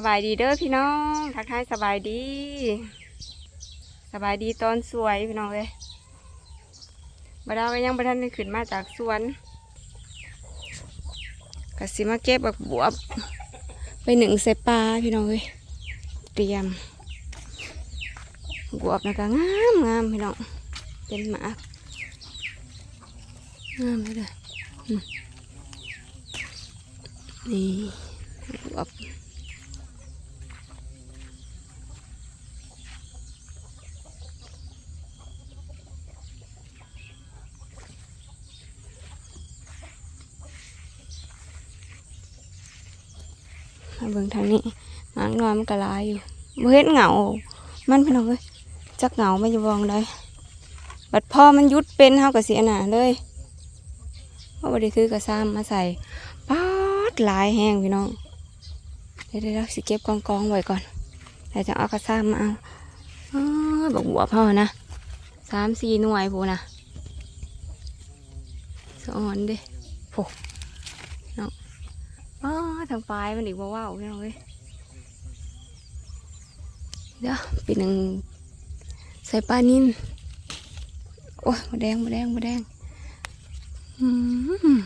สบายดีเด้อพี่น้องทักทายสบายดี สบายดีตอนสวยพี่น้องเลยบดาวก็ยังบทันได้ขึ้นมาจากสวนกสิมาเก็บบักบวบ ไปหนึ่งใส่ปลาพี่น้องเลยเตรียมบวบนะก็งามงามพี่น้องเป็นหมากงามเลยนี่บวบ มาเบิ่ง ทางนี้หมางนอนมันก็หลายอยู่บ่เห็นเหงา มันพี่น้องเอ้ยจักเหงาไม่อยู่วองได้บัดพ่อมันยุดเป็นเฮาก็เสียหน้าเลยเพราะบ่ได้คือกระซ้ำมาใส่ป๊าดหลายแห้งพี่น้องเดี๋ยวเดี๋ยวสิเก็บกองกองไว้ก่อนแต่จะเอากระซ้ำมาเอาอบอกบัวพ่อนะสามสี่หน่วยพูนะสอนเด้โผ ทางปลายมันอีกว่าว้าวพี่น้องเว้ยเดี๋ยวปีหนึ่งใส่ปลานินโอ้ยมาแดงมาแดงมาแดงอืม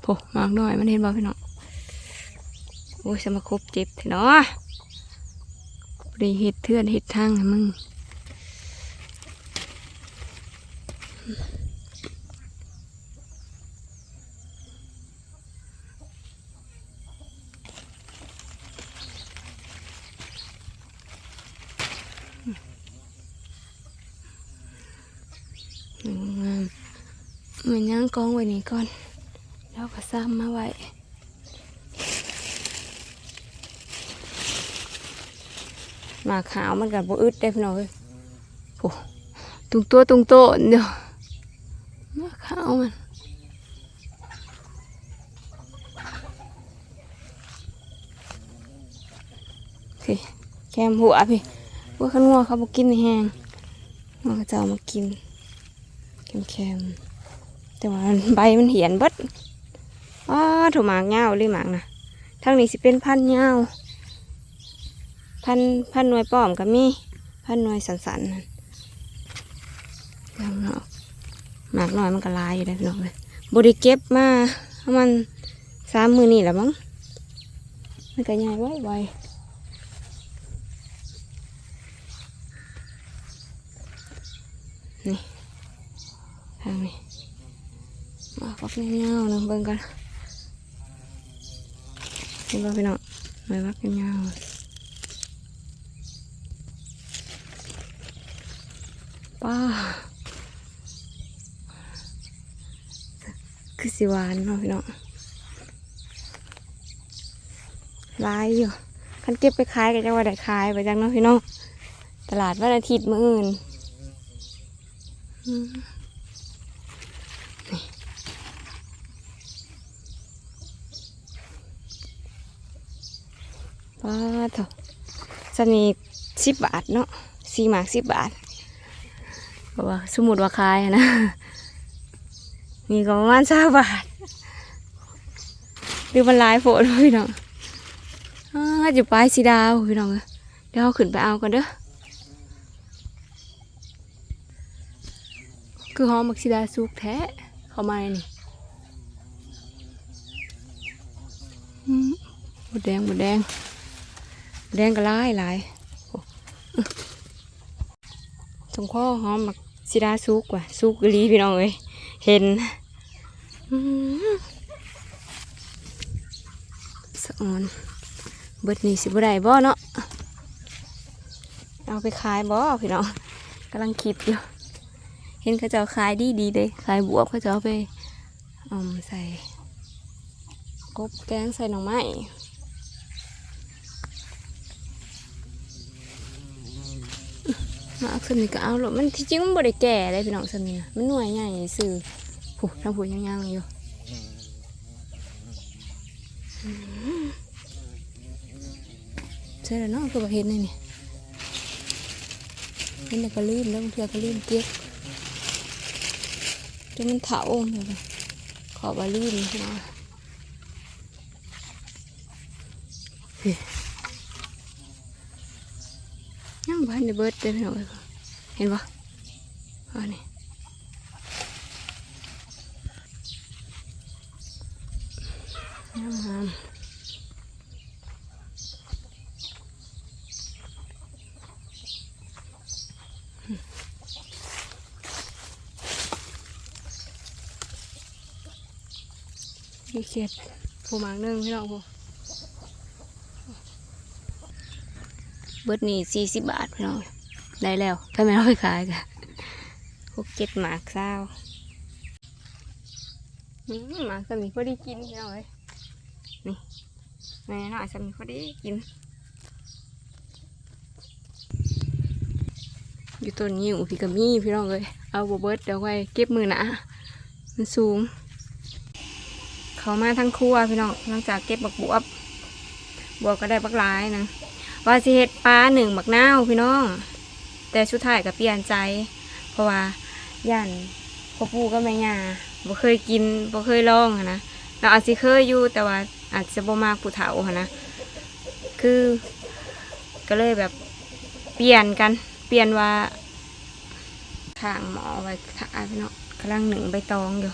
โผมากหน่อยมันเห็นบ่พี่น้องโอ้ยสมาคบเจ็บเถอะเนาะบริเห็ดเทือนเห็ดทางมึงอืม มันย่างกองไว้นี่ก่อน แล้วก็ซ้ำมาไว้หมาขาวมันกับโบอึดได้พี่น้องเอ้ยโอ้ตุงตัวตุงโตนเดียวหมาขาวมันพี่แคมหัวพี่ว่าขันงัวเขาบอกกินในแห้งมันก็จะเอามากินแคมแคม แต่ว่าใบมันเหียนเบิดอ้าถูกหมากเงาวเลยหมากนะทั้งนี้สิเป็นพันเงาพันพันหน่วยป้อมก็มีพันหน่วยสันสันๆนั่นแล้วเนาะหมากหน่อยมันก็ลายอยู่ได้พี่น้องเลยบริเก็บมาประมันสามมือนี่แหละมั้งมันก็ใหญ่ไว้ไวนี่ทางนี้ กักเงี้ยวๆนึงเบิ่งกันเห็นบ่พี่น้องไม่พักเงี้ยวๆป้าคือสิหวานเนาะพี่น้องลายอยู่คันเก็บไปขายก็จะว่าได้ขายไปจังเนาะพี่น้องตลาดวันอาทิตย์มื้ออื่นป้าเถอะ จะมีสิบบาทเนาะสี่หมากสิบบาทเพราะว่าสมุดว่าขายนะมีก็ประมาณสาบาทดูมันลายโผล่พี่น้องอยู่ปลายสีดาวพี่น้องเดี๋ยวเอาขึ้นไปเอากันเด้อคือหอมมักสีดาสุกแท้เข้ามาในนี่หมดแดงหมดแดง แดงก็หลายหลายสงข้อหอมมักสิดาสุกว่ะสุกอีหลีพี่น้องเอ้ยเห็นอื้อหือสะออนเบิดนี่สิบ่ได้บ่เนาะเอาไปขายบ่พี่น้องกำลังคิดอยู่เห็นเขาเจะขายดีดีเลยขายบวบเขาจะเอาไปอมใส่กบแกงใส่หน่อไม้ มาเอาสมิก็เอาหรอกมันที่จริงมันบ่ได้แก่เลยพี่น้องสมินะมันหน่วยใหญ่ซื่อผู้ทางผู้ยังยังๆอยู่ใช่แล้วเนาะคือบ่เห็นเลยนี่เห็นแล้วก็ลืมแล้วบางเทื่อก็ลืมเก็บจนมันเถาเลยขอบ่ลืมเนะ พี่ยัง บ้านในเบิร์ดเด้อพี่น้องเอ้ยเห็นปะอันนี้งามงามมีเขียดผู้หมางนึ่งพี่น้องผู้ เบิร์ดนี่สี่สิบบาทพี่น้องได้แล้วถ้าไม่เอาไปขายกันหกเจ็ดหมากเศร้าหมากสมีพอดีกินพี่น้องเอ้ยนี่แม่น้อยสมีพอดีกิน อยู่ต้นยิ้วพี่กะมี่พี่น้องเลยเอาบเบิร์ดเดี๋ยวไว้เก็บมือนะมันสูง เขามาทั้งครัวพี่น้องหลังจากเก็บบักบวบ บวบก็ได้บักหลายนะ ว่าสิเฮ็ดปลาหนึ่งบักนาวพี่น้อง แต่ชุดท้ายก็เปลี่ยนใจ เพราะว่าย่านพ่อปู่ก็แม่ย่าบ่เคยกินบ่เคยลองนะเราอาจสิเคยอยู่แต่ว่าอาจจะบ่มากผู้เฒ่าหนะคือก็เลยแบบเปลี่ยนกัน เปลี่ยนว่าข้างหมอไว้ถ่ายพี่น้องกำลังหนึ่งใบตองอยู่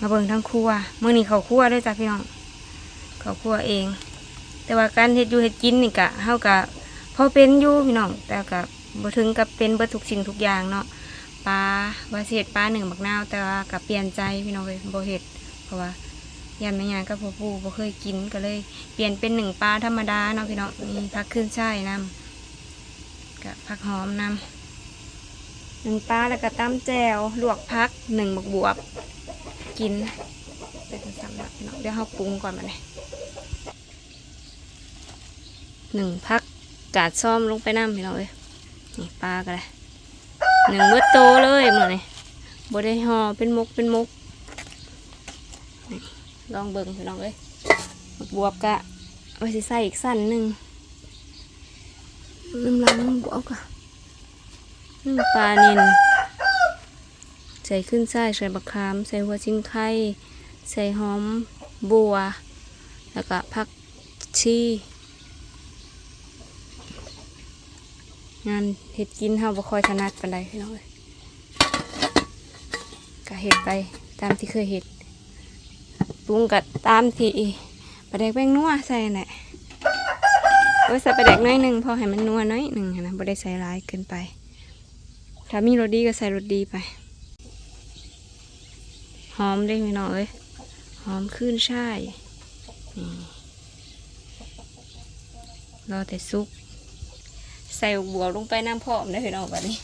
มาเบิ่งทั้งครัวมื้อนี้เขาครัวด้วยจ้ะพี่น้องเขาครัวเอง แต่ว่าการเฮ็ดอยู่เฮ็ดกินนี่กะเฮากะพอเป็นอยู่พี่น้องแต่กะบ่ถึงกับเป็นเบิดทุกสิ่งทุกอย่างเนาะปลาว่าเฮ็ดปลาหนึ่งบักนาวแต่ว่าก็เปลี่ยนใจพี่น้องเลยบ่เฮ็ดเพราะว่าย่านแม่ย่ากับพ่อปู่บ่เคยกินก็เลย เปลี่ยนเป็นหนึ่งปลาธรรมดาเนาะพี่น้องมีผักขึ้นช่ายนํกับผักหอมนํหนึ่งปลาแล้วก็ตำแจวลวกผักหนึ่งบักบวบกินเป็นสำหรับเนาะเดี๋ยวเราปรุงก่อนมาเลย หนึ่งพักกาดซ่อมลงไปน้ำพี่น้องเอ้ยนี่ปลาก็เลยหนึ่งเมื่อโตเลยเหมือนนี่บได้ห่อเป็นมุกเป็นมุกลองเบิ่งพี่น้องเอ้ยบวบกะไว้สิใส่อีกสั้นหนึ่งน้ำล้างบวบกะนึ่งปลานินใส่ขึ้นช่ใส่บักขาม ใส่หัวชิงไข่ใส่หอมบัว แล้วก็ผักชี งานเห็ดกินเฮาบ่ค่อยถนัดปานใดพี่น้องเอ้ยก็เห็ดไปตามที่เคยเห็ดปรุงกัดตามที่ปลาแดกแป้งนัวใส่น่นแหละไว้ใส่ปลาแดกน้อยหนึ่งพอให้มันนัวน้อยหนึ่งนะบ่ได้ใส่ร้ายเกินไป ถ้ามีรสดีก็ใส่รสดีไป หอมได้ไหมน้องเอ้ยหอมขึ้นใช่รอแต่ซุก ใส่บัวลงไปน้ำพร้อมได้พี่น้องแบบนี้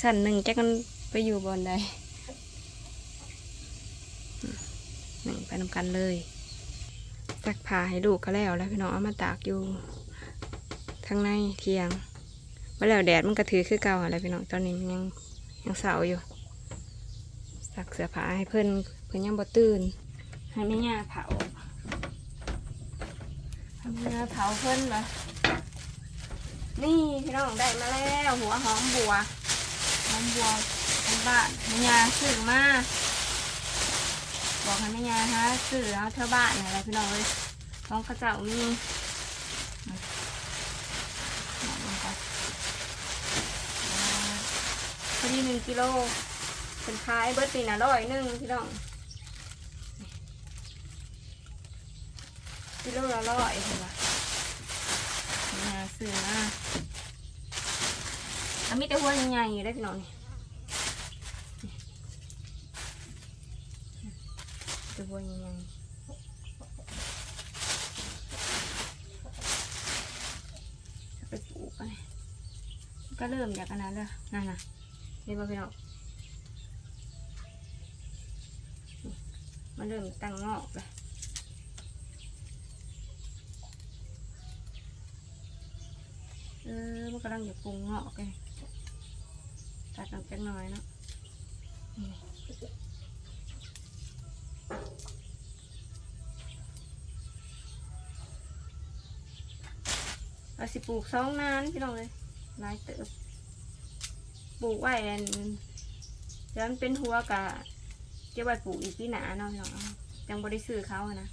สั่นหนึ่งจะกันไปอยู่บนใดหนึ่งไปนำกันเลยซักผ้าให้ลูกก็แล้วแล้วพี่น้องเอามาตากอยู่ทางในเทียงมาแล้วแดดมันกระถือคือเก่าอะไรพี่น้องตอนนี้มันยังยังเสาอยู่สักเสื้อผ้าให้เพื่อนเพื่อนยังบ่ตื่นให้แม่ย่าเผาให้แม่ย่าเผาเพื่อนมานี่ พี่น้องได้มาแล้ว หัวหอมบัวหอมบัวเป็นบ้านแม่ยาซื้อมาบอกให้แม่ยาฮะซื้อเอาเท่าบ้านอะไรพี่น้องเลยของเข้าเจ้ามีพอดีหนึ่งกิโลเป็นขายเบิร์ตีน่ะร้อยหนึ่งพี่น้องกิโลละร้อยเห็นปะมาซื้อมา แล้วมีแต่หัวใหญ่ๆได้พี่น้องนี่แต่หัวใหญ่ๆเอาไปปลูกไปก็เริ่มจากอันนั้นเลยนั่นน่ะนี่ป่ะพี่น้องมันเริ่มตั้งงอกเลยเออมันกำลังจะปรุงงอกเลย ตัดลงจักหน่อยเนาะเราสิปลูกสองนานพี่น้องเลยหลายเติบปลูกไว้อันเดี๋ยวมันเป็นหัวกะเก็บไว้ปลูกอีกที่หนาเนาะพี่น้องจังบ่ได้ซื้อเขาอะนะ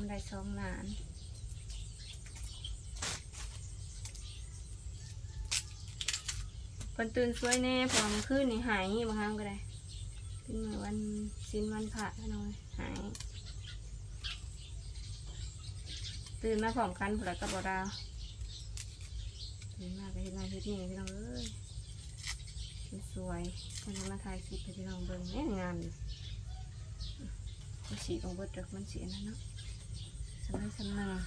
มันได้ สองนานคนตื่นสวยแน่เพอมขึ้นนี่หายบางครั้งก็ได้เป็นเหมือนวันสิ้นวันผ่าหน่อยหาย ตื่นมาพร้อมกันผุดกับบอดาวตื่นมาก็เห็นงานเฮ็ดนี่พี่น้องเอ้ยสวยๆคนมาถ่ายคลิปให้พี่น้องเบิ่งแน่งามอยู่มันสีของเบิดเด็กมันเสียนะเนาะ สำนักสำนัก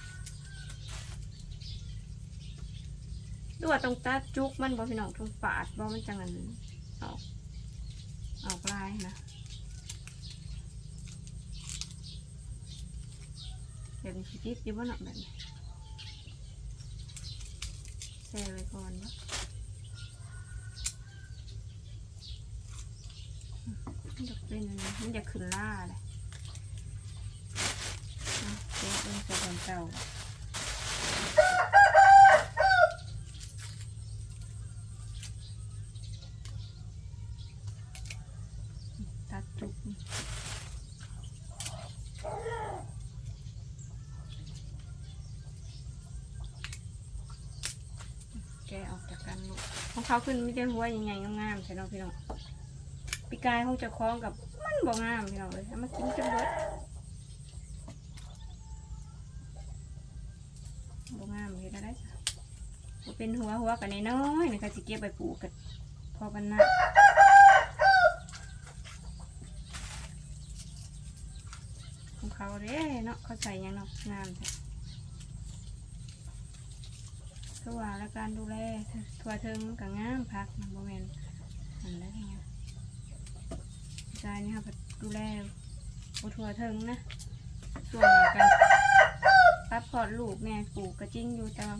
ดูว่าตรงตาจุกมันบ่พี่น้องตรงปาดบ่มันจังอันออกออกลายนะแบบนี้สิติดอยู่บ่เนาะแบบนี้แช่ไว้ก่อนนะมันจะเป็นมันจะขึ้นล่าเลยเอาเจ๊ เป็นกระบอนเก่าตัดจุกแกออกจากกันลูกของเขาขึ้นไม่ได้หัวใหญ่ๆงามๆใช่เนาะพี่น้องปีกายเขาจะคล้องกับมันบ่งามพี่น้องเลยเอามากินจนเบิดบ่งามเห็น อยู่ไรจ้ะบ่เป็นหัวหัวกันน้อยๆนะคะสิเก็บไปปลูกกันพอกันนะของเขาเด้เนาะเขาใส่ยังเนาะงามแท้คือว่าและการดูแลทั่วถึงกับงามพักมันโมเมนอันแล้วไงใจนี่ค่ะดูแลบทั่วถึงนะส่วนกัน ปั๊บพอดลูกแม่ปลูกกระจิ้งอยู่ตา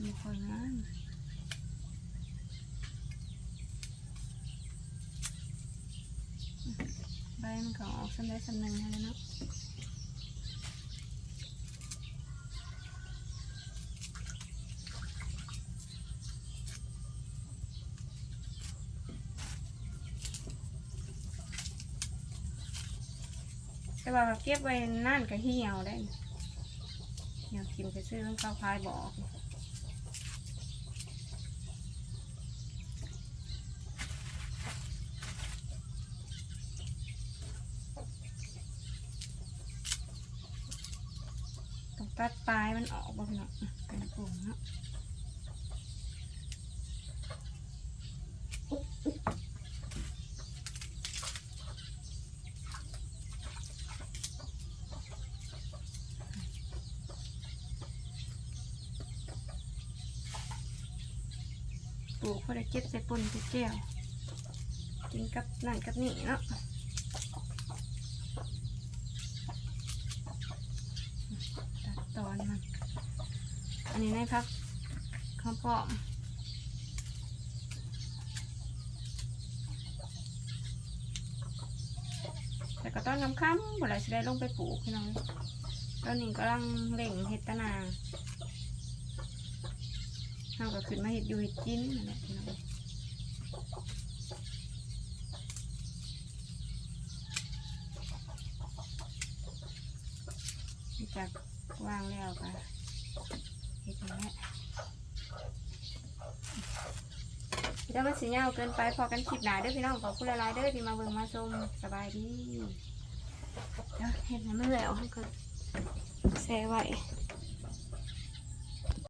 มีคนงานใบมันก็ออกสันได้สันหนึ่งแล้วเนาะแต่ว่าเก็บไว้นั่นก็เหี่ยวได้ เหี่ยวกินไปซื้อน้ำข้าวพายบอกตัดปลายมันออกบ้างเนาะเป็นกลุ่มเนาะ ปลูกพอได้ เก็บใส่ปนใส่แก้วกินกับนั่นกับนี่เนาะตัดตอนมันอันนี้ในพักข้าวปอมแต่ก็ต้นน้ำค้ำเมื่อไรจะได้ลงไปปลูกพี่น้องตอนนี้กำลังเล่งเห็ดตะนา เราก็ขึ้นมาเห็ดอยู่เห็ดกินนั่นแหละพี่น้องจากวางแล้วก็เห็ดอย่างนี้เดี๋ยวมันสีเงาเกินไปพอกันคลิปหนาเด้อพี่น้องขอบคุณหลายเด้อที่มาเบิ่งมาชมสบายดีเห็ดให้มันแล้วให้ก็แซ่ไว้